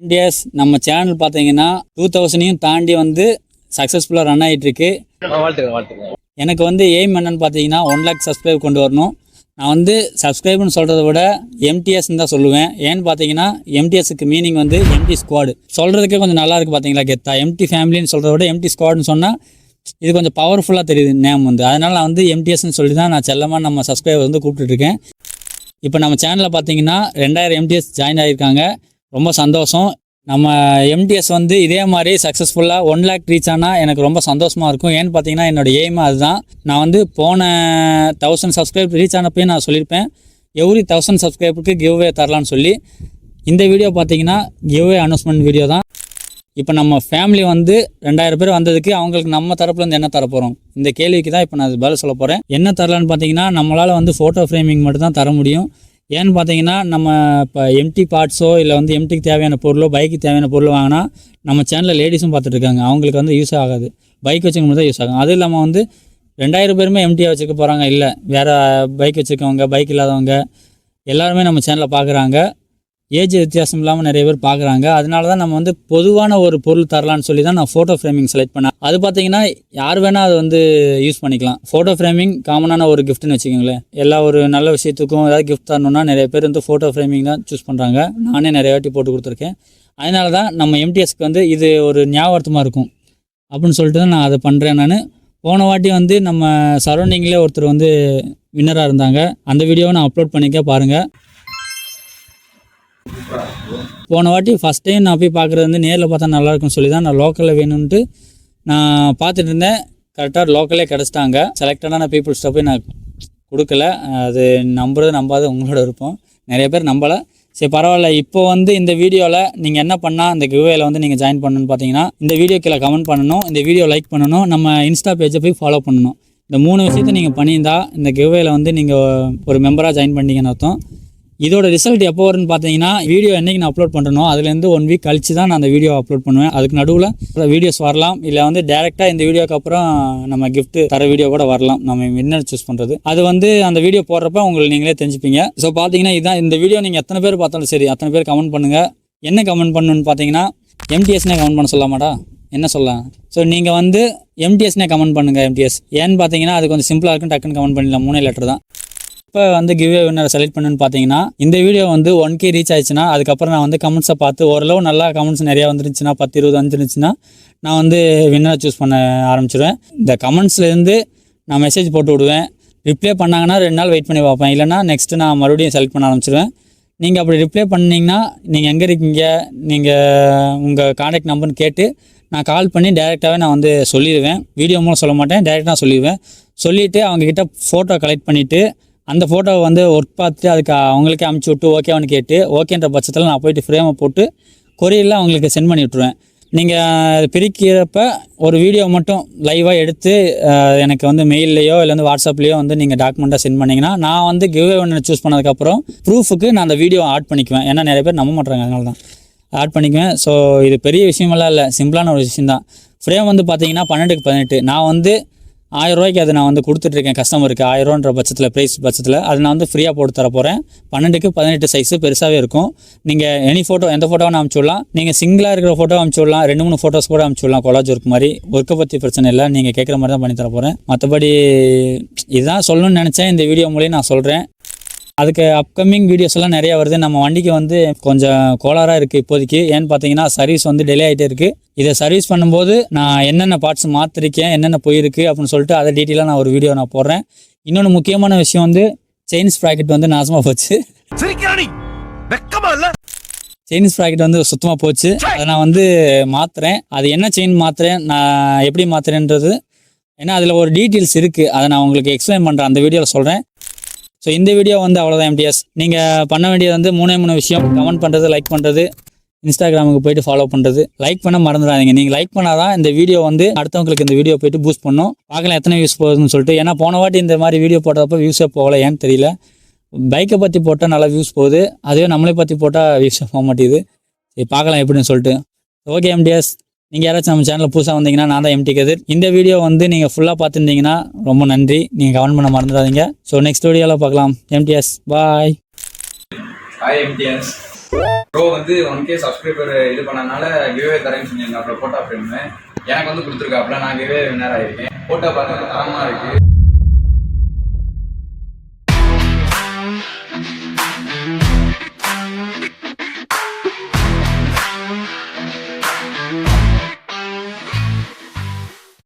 India's நம்ம channel பார்த்தீங்கன்னா two தௌசண்டையும் தாண்டி வந்து சக்ஸஸ்ஃபுல்லாக ரன் ஆகிட்டு இருக்கு எனக்கு வந்து எய்ம் என்னன்னு பார்த்தீங்கன்னா ஒன் லேக் சப்ஸ்கிரைப் கொண்டு வரணும். நான் வந்து சப்ஸ்கிரைப்னு சொல்கிறத விட எம்டிஎஸ்ன்னு தான் சொல்லுவேன். ஏன்னு பார்த்தீங்கன்னா எம்டிஎஸ்க்கு மீனிங் வந்து எம்டி ஸ்குவாடு சொல்கிறதுக்கே கொஞ்சம் நல்லா இருக்கு பார்த்தீங்களா கெத்தா? எம்டி ஃபேமிலின்னு சொல்கிறத விட எம்டி ஸ்குவாடுன்னு சொன்னால் இது கொஞ்சம் பவர்ஃபுல்லாக தெரியுது நேம் வந்து. அதனால் நான் வந்து எம்டிஎஸ்ன்னு சொல்லி தான் நான் செல்லமாக நம்ம சப்ஸ்கிரைபர் வந்து கூப்பிட்டுருக்கேன் இப்போ நம்ம சேனலில் பார்த்தீங்கன்னா ரெண்டாயிரம் எம்டிஎஸ் ஜாயின் ஆகியிருக்காங்க ரொம்ப சந்தோஷம். நம்ம எம்டிஎஸ் வந்து இதே மாதிரி சக்ஸஸ்ஃபுல்லாக ஒன் லேக் ரீச் ஆனால் எனக்கு ரொம்ப சந்தோஷமாக இருக்கும். ஏன்னு பார்த்தீங்கன்னா என்னோட எய்ம் அதுதான். நான் வந்து போன தௌசண்ட் சப்ஸ்கிரைப் ரீச் ஆனப்பையும் நான் சொல்லியிருப்பேன். எவ்ரி தௌசண்ட் சப்ஸ்கிரைபருக்கு கிவ்வே தரலான்னு சொல்லி. இந்த வீடியோ பார்த்தீங்கன்னா கிவ்வே அனௌன்ஸ்மெண்ட் வீடியோ தான். இப்போ நம்ம ஃபேமிலி வந்து ரெண்டாயிரம் பேர் வந்ததுக்கு அவங்களுக்கு நம்ம தரப்புலேருந்து என்ன தரப்போகிறோம் இந்த கேள்விக்கு தான் இப்போ நான் பதில் சொல்ல போகிறேன் என்ன தரலான்னு பார்த்தீங்கன்னா நம்மளால் வந்து ஃபோட்டோ ஃப்ரேமிங் மட்டும் தான் தர முடியும். ஏன்னு பார்த்தீங்கன்னா நம்ம இப்போ எம்டி பார்ட்ஸோ இல்லை வந்து எம்டிக்கு தேவையான பொருளோ பைக்கு தேவையான பொருள் வாங்கினா நம்ம சேனலில் லேடிஸும் பார்த்துட்டு இருக்காங்க. அவங்களுக்கு வந்து யூஸ் ஆகாது. பைக் வச்சுக்க தான் யூஸ் ஆகும். அதுவும் இல்லாமல் வந்து ரெண்டாயிரம் பேருமே எம்டியாக வச்சுக்க போகிறாங்க இல்லை வேறு பைக் வச்சுருக்கவங்க பைக் இல்லாதவங்க எல்லாருமே நம்ம சேனலை பார்க்குறாங்க. ஏஜ் வித்தியாசம் இல்லாமல் நிறைய பேர் பார்க்குறாங்க. அதனால தான் நம்ம வந்து பொதுவான ஒரு பொருள் தரலான்னு சொல்லி தான் நான் ஃபோட்டோ ஃப்ரேமிங் செலக்ட் பண்ணேன். அது பார்த்தீங்கன்னா யார் வேணால் அதை வந்து யூஸ் பண்ணிக்கலாம். ஃபோட்டோ ஃப்ரேமிங் காமனான ஒரு கிஃப்ட்னு வச்சுக்கோங்களேன். எல்லா ஒரு நல்ல விஷயத்துக்கும் ஏதாவது கிஃப்ட் தரணும்னா நிறைய பேர் வந்து ஃபோட்டோ ஃப்ரேமிங் தான் சூஸ் பண்ணுறாங்க நானே நிறைய வாட்டி போட்டு கொடுத்துருக்கேன். அதனால தான் நம்ம எம்டிஎஸ்க்கு வந்து இது ஒரு ஞாபகமாக இருக்கும். அப்படின்னு சொல்லிட்டு தான் நான் அதை பண்ணுறேன் நான். போன வாட்டி வந்து நம்ம சரௌண்டிங்கில் ஒருத்தர் வந்து வின்னராக இருந்தாங்க. அந்த வீடியோவை நான் அப்லோட் பண்ணிக்க பாருங்கள் போன வாட்டி ஃபஸ்ட் டைம் நான் போய் பார்க்குறது வந்து நேரில் பார்த்தா நல்லாயிருக்கும்னு சொல்லி தான் நான் லோக்கலில் வேணும்ன்ட்டு நான் பார்த்துட்டு இருந்தேன். கரெக்டாக லோக்கலே கிடச்சிட்டாங்க. செலக்டடான பீப்புள்ஸ்ட்ட போய் நான் கொடுக்கல. அது நம்புறது நம்பாத உங்களோட இருப்போம் நிறைய பேர் நம்பலை. சரி பரவாயில்ல. இப்போ வந்து இந்த வீடியோவில் நீங்கள் என்ன பண்ணால் இந்த கிவ்வேல வந்து நீங்கள் ஜாயின் பண்ணணும்னு பார்த்தீங்கன்னா இந்த வீடியோ கீழே கமெண்ட் பண்ணணும். இந்த வீடியோ லைக் பண்ணணும். நம்ம இன்ஸ்டா பேஜை போய் ஃபாலோ பண்ணணும். இந்த மூணு விஷயத்தை நீங்கள் பண்ணியிருந்தால் இந்த கிவ்வேயில் வந்து நீங்கள் ஒரு மெம்பராக ஜாயின் பண்ணிங்கன்னு அர்த்தம். இதோட ரிசல்ட் எப்போ வரும்னு பார்த்தீங்கன்னா வீடியோ என்றைக்கு நான் அப்லோட் பண்ணுறனோ அதுலேருந்து ஒன் வீக் கழிச்சு தான் நான் அந்த வீடியோ அப்லோட் பண்ணுவேன். அதுக்கு நடுவில் வீடியோஸ் வரலாம். இல்லை வந்து டேரெக்டாக இந்த வீடியோக்கு அப்புறம் நம்ம கிஃப்ட் தர வீடியோ கூட வரலாம். நம்ம என்ன சூஸ் பண்ணுறது அது வந்து அந்த வீடியோ போடுறப்ப உங்களுக்கு நீங்களே தெரிஞ்சுப்பீங்க. ஸோ பார்த்தீங்கன்னா இதான் இந்த வீடியோ நீங்கள் எத்தனை பேர் பார்த்தாலும் சரி அத்தனை பேர் கமெண்ட் பண்ணுங்கள் என்ன கமெண்ட் பண்ணணும்னு பார்த்தீங்கன்னா எம்டிஎஸ்னே கமெண்ட் பண்ண சொல்லாமாடா? என்ன சொல்லலாம் ஸோ நீங்கள் வந்து எம்டிஎஸ்னே கமெண்ட் பண்ணுங்கள் எம்டிஎஸ் ஏன்னு பார்த்தீங்கன்னா அது கொஞ்சம் சிம்பிளாக இருக்கும் டக்குன்னு கமெண்ட் பண்ணிடலாம். மூணே லெட்டர் தான். இப்போ வந்து கிவ்வே வின்னர் செலக்ட் பண்ணுன்னு பார்த்தீங்கன்னா இந்த வீடியோ வந்து ஒன் கே ரீச் ஆயிடுச்சுன்னா அதுக்கப்புறம் நான் வந்து கமெண்ட்ஸை பார்த்து ஓரளவு நல்லா கமெண்ட்ஸ் நிறையா வந்துருந்துச்சுன்னா பத்து இருபது வந்துருந்துச்சுன்னா நான் வந்து வின்னரை சூஸ் பண்ண ஆரம்பிச்சிடுவேன் இந்த கமெண்ட்ஸ்லேருந்து நான் மெசேஜ் போட்டு விடுவேன். ரிப்ளை பண்ணாங்கன்னா ரெண்டு நாள் வெயிட் பண்ணி பார்ப்பேன். இல்லைனா நெக்ஸ்ட்டு நான் மறுபடியும் செலக்ட் பண்ண ஆரம்பிச்சிடுவேன் நீங்கள் அப்படி ரிப்ளை பண்ணிங்கன்னா நீங்கள் எங்கே இருக்கீங்க நீங்கள் உங்கள் காண்டாக்ட் நம்பர்னு கேட்டு நான் கால் பண்ணி டேரெக்டாகவே நான் வந்து சொல்லிடுவேன். வீடியோ மூலம் சொல்ல மாட்டேன் டேரெக்டாக சொல்லிடுவேன். சொல்லிவிட்டு அவங்கக்கிட்ட ஃபோட்டோ கலெக்ட் பண்ணிவிட்டு அந்த ஃபோட்டோவை வந்து ஒர்க் பார்த்துட்டு அதுக்கு அவங்களுக்கே அமுச்சு விட்டு ஓகேவான்னு கேட்டு ஓகேன்ற பட்சத்தில் நான் போயிட்டு ஃப்ரேமை போட்டு கொரியரில் அவங்களுக்கு சென்ட் பண்ணி விட்ருவேன் நீங்கள் பிரிக்கிறப்ப ஒரு வீடியோ மட்டும் லைவாக எடுத்து எனக்கு வந்து மெயில்லையோ இல்லை வந்து வாட்ஸ்அப்லேயோ வந்து நீங்கள் டாக்குமெண்ட்டாக சென்ட் பண்ணிங்கன்னா நான் வந்து கிவ் ஒன்று சூஸ் பண்ணதுக்கப்புறம் ப்ரூஃபுக்கு நான் அந்த வீடியோ ஆட் பண்ணிக்குவேன். ஏன்னா நிறைய பேர் நம்ப மாட்டாங்க அதனால தான். ஆட் பண்ணிக்குவேன். ஸோ இது பெரிய விஷயமெல்லாம் இல்லை. சிம்பிளான ஒரு விஷயம் தான் ஃப்ரேம் வந்து பார்த்தீங்கன்னா பன்னெண்டுக்கு பதினெட்டு. நான் வந்து ஆயிரம் ரூபாய்க்கு அதை நான் வந்து கொடுத்துட்ருக்கேன் கஸ்டமருக்கு ஆயிரரூவான்ற பட்சத்தில் ப்ரைஸ் பட்சத்தில். அதை நான் வந்து ஃப்ரீயாக போட்டு தர போகிறேன் பன்னெண்டுக்கு பதினெட்டு சைஸு பெருசாகவே இருக்கும். நீங்கள் எனி ஃபோட்டோ எந்த ஃபோட்டோவும் அனுப்பிச்சி விடலாம். நீங்கள் சிங்கிளாக இருக்கிற ஃபோட்டோ அனுப்பிச்சி விடலாம். ரெண்டு மூணு ஃபோட்டோஸ் கூட அனுப்பிச்சி விடலாம். கொலாஜ் ஒர்க் மாதிரி. ஒர்க்கை பற்றி பிரச்சனை இல்லை. நீங்கள் கேட்குற மாதிரி தான் பண்ணி தர போகிறேன் மற்றபடி இதுதான் சொல்லணும்னு நினச்சேன். இந்த வீடியோ மூலியம் நான் சொல்கிறேன் அதுக்கு அப்கமிங் வீடியோஸ் எல்லாம் நிறைய வருது. நம்ம வண்டிக்கு வந்து கொஞ்சம் கோளாறாக இருக்குது இப்போதைக்கு. ஏன்னு பார்த்தீங்கன்னா சர்வீஸ் வந்து டிலே ஆகிட்டே இருக்குது இதை சர்வீஸ் பண்ணும்போது நான் என்னென்ன பார்ட்ஸ் மாற்றிருக்கேன் என்னென்ன போயிருக்கு அப்படின்னு சொல்லிட்டு அதை டீட்டெயிலாக நான் ஒரு வீடியோ நான் போடுறேன். இன்னொன்று முக்கியமான விஷயம் வந்து செயின் ஸ்ப்ராக்கெட் வந்து நாசமாக போச்சு. சிரிக்கிறானி? வெக்கமா இல்ல? செயின் ஸ்ப்ராக்கெட் வந்து சுத்தமாக போச்சு. அதை நான் வந்து மாற்றுறேன் அது என்ன செயின் மாற்றுறேன் நான் எப்படி மாற்றுறேன்றது ஏன்னா அதில் ஒரு டீட்டெயில்ஸ் இருக்குது அதை நான் உங்களுக்கு எக்ஸ்பிளைன் பண்ணுறேன் அந்த வீடியோவில் சொல்கிறேன் ஸோ இந்த வீடியோ வந்து அவ்வளோதான் எம்டிஎஸ் நீங்கள் பண்ண வேண்டியது வந்து மூணே மூணு விஷயம். கமெண்ட் பண்ணுறது லைக் பண்ணுறது இன்ஸ்டாகிராமுக்கு போயிட்டு ஃபாலோ பண்ணுறது லைக் பண்ண மறந்துடாதீங்க. நீங்கள் லைக் பண்ணால் தான் இந்த வீடியோ வந்து அடுத்தவங்களுக்கு இந்த வீடியோ போயிட்டு பூஸ்ட் பண்ணும். பார்க்கலாம் எத்தனை வியூஸ் போகுதுன்னு சொல்லிட்டு. ஏன்னா போன வாட்டி இந்த மாதிரி வீடியோ போட்டப்போ வியூஸே போகல ஏன்னு தெரியல. பைக்கை பற்றி போட்டால் நல்லா வியூஸ் போகுது. அதுவே நம்மளை பற்றி போட்டால் வியூஸே போக மாட்டேங்குது. சரி பார்க்கலாம் எப்படின்னு சொல்லிட்டு. ஓகே எம்டிஎஸ் நீங்கள் யாராச்சும் நம்ம சேனல் புதுசாக வந்தீங்கன்னா நான் தான் எம்டி கதிர். இந்த வீடியோ வந்து நீங்கள் ஃபுல்லாக பார்த்துருந்தீங்கன்னா ரொம்ப நன்றி. நீங்கள் கமெண்ட் பண்ண மறந்துடாதீங்க. ஸோ நெக்ஸ்ட் வீடியோவில் பார்க்கலாம். MTS bye hi MTS bro வந்து ஒன் கே சப்ஸ்கிரைபர் இது பண்ணனால கிவே தரேன்னு சொன்னீங்க. அப்புறம் ஃபோட்டோ ஃப்ரேம் எனக்கு வந்து கொடுத்துருக்காப்புல. நான் கிவே வின்னர் ஆகிருக்கேன் ஃபோட்டோ பார்க்க தரமாக இருக்குது